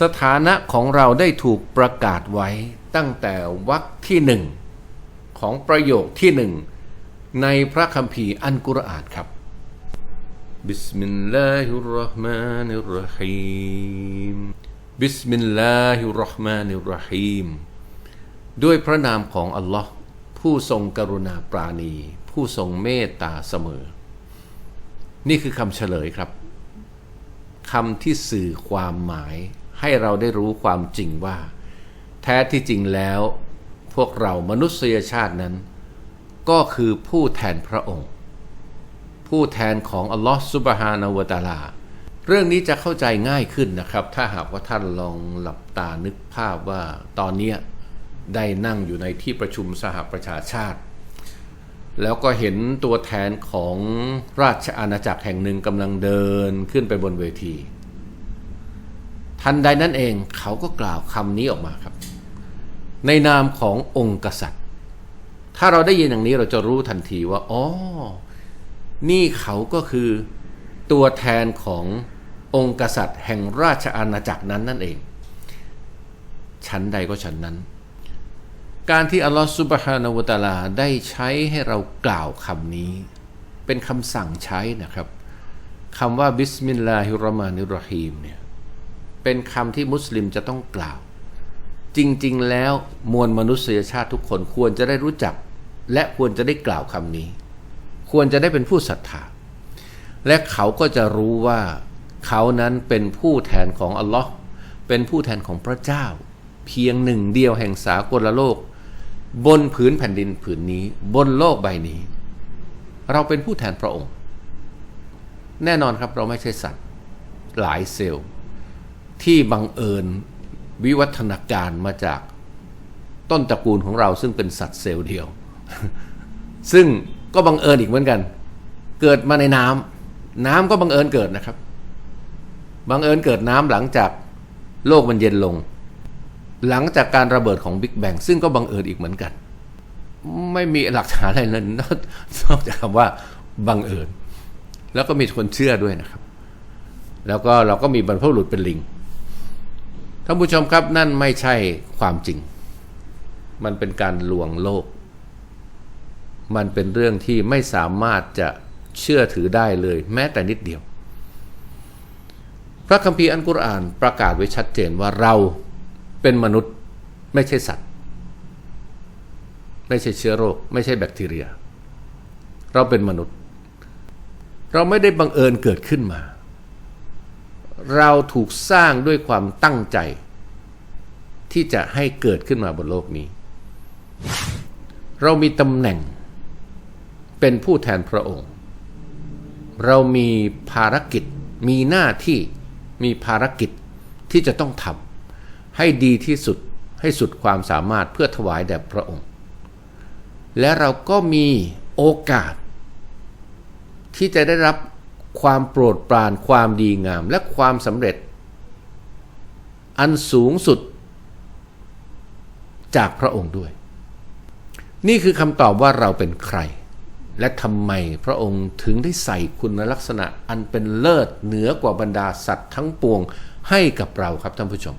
สถานะของเราได้ถูกประกาศไว้ตั้งแต่วรรคที่หนึ่งของประโยคที่หนึ่งในพระคัมภีร์อันกุรอานครับบิสมิลลาฮิรเราะห์มานิรเราะฮีมบิสมิลลาฮิรเราะห์มานิรเราะฮีมด้วยพระนามของอัลลอฮ์ผู้ทรงกรุณาปราณี ผู้ทรงเมตตาเสมอ นี่คือคำเฉลยครับคำที่สื่อความหมาย ให้เราได้รู้ความจริงว่า แท้ที่จริงแล้ว พวกเรามนุษยชาตินั้น ก็คือผู้แทนพระองค์ ผู้แทนของอัลลอฮฺซุบฮานาวะตาลา เรื่องนี้จะเข้าใจง่ายขึ้นนะครับ ถ้าหากว่าท่านลองหลับตานึกภาพว่าตอนนี้ได้นั่งอยู่ในที่ประชุมสหประชาชาติ แล้วก็เห็นตัวแทนของราชอาณาจักรแห่งหนึ่งกำลังเดินขึ้นไปบนเวที ทันใดนั้นเองเขาก็กล่าวคำนี้ออกมาครับ ในนามขององค์กษัตริย์ ถ้าเราได้ยินอย่างนี้เราจะรู้ทันทีว่าอ๋อนี่เขาก็คือตัวแทนขององค์กษัตริย์ แห่งราชอาณาจักรนั้นนั่นเอง ชั้นใดก็ชั้นนั้น การที่อัลลอฮฺซุบฮานาวะตาลาได้ใช้ให้เรากล่าวคำนี้ เป็นคำสั่งใช้นะครับคำว่าบิสมิลลาฮิรราะห์มานิรราะฮีมเนี่ย เป็นคำที่มุสลิมจะต้องกล่าว จริงๆ แล้วมวลมนุษยชาติทุกคนควรจะได้รู้จัก และควรจะได้กล่าวคำนี้ ควรจะได้เป็นผู้ศรัทธา และเขาก็จะรู้ว่า เขานั้นเป็นผู้แทนของอัลลอฮ์เป็นผู้แทนของพระเจ้า เพียงหนึ่งเดียวแห่งสากลโลก บนผืนแผ่นดินผืนนี้ บนโลกใบนี้ เราเป็นผู้แทนพระองค์ แน่นอนครับเราไม่ใช่สัตว์ หลายเซลล์ ที่บังเอิญวิวัฒนาการมาจากต้นตระกูลของเราซึ่งเป็นสัตว์เซลล์เดียว ซึ่งก็บังเอิญอีกเหมือนกัน เกิดมาในน้ำน้ำก็บังเอิญเกิดนะครับ บังเอิญเกิดน้ำหลังจากโลกมันเย็นลง หลังจากการระเบิดของบิ๊กแบงซึ่งก็บังเอิญอีกเหมือนกัน ไม่มีหลักฐานอะไรเลยนอกนอกจากคำว่าบังเอิญแล้วก็มีคนเชื่อด้วยนะครับ แล้วก็เราก็มีบรรพบุรุษเป็นลิง ท่านผู้ชมครับนั่นไม่ใช่ความจริง มันเป็นการลวงโลก มันเป็นเรื่องที่ไม่สามารถจะเชื่อถือได้เลย แม้แต่นิดเดียว พระคัมภีร์อันกุรอานประกาศไว้ชัดเจนว่าเราเป็นมนุษย์ไม่ใช่สัตว์ ไม่ใช่เชื้อโรค ไม่ใช่แบคทีเรีย เราเป็นมนุษย์ เราไม่ได้บังเอิญเกิดขึ้นมา เราถูกสร้างด้วยความตั้งใจ ที่จะให้เกิดขึ้นมาบนโลกนี้ เรามีตำแหน่ง เป็นผู้แทนพระองค์ เรามีภารกิจ มีหน้าที่ มีภารกิจที่จะต้องทำให้ดีที่สุด ให้สุดความสามารถเพื่อถวายแด่พระองค์ และเราก็มีโอกาส ที่จะได้รับ ความโปรดปรานความดีงามและความสำเร็จ อันสูงสุด จากพระองค์ด้วย นี่คือคำตอบว่าเราเป็นใคร และทำไมพระองค์ถึงได้ใส่คุณลักษณะอันเป็นเลิศเหนือกว่าบรรดาสัตว์ทั้งปวงให้กับเราครับท่านผู้ชม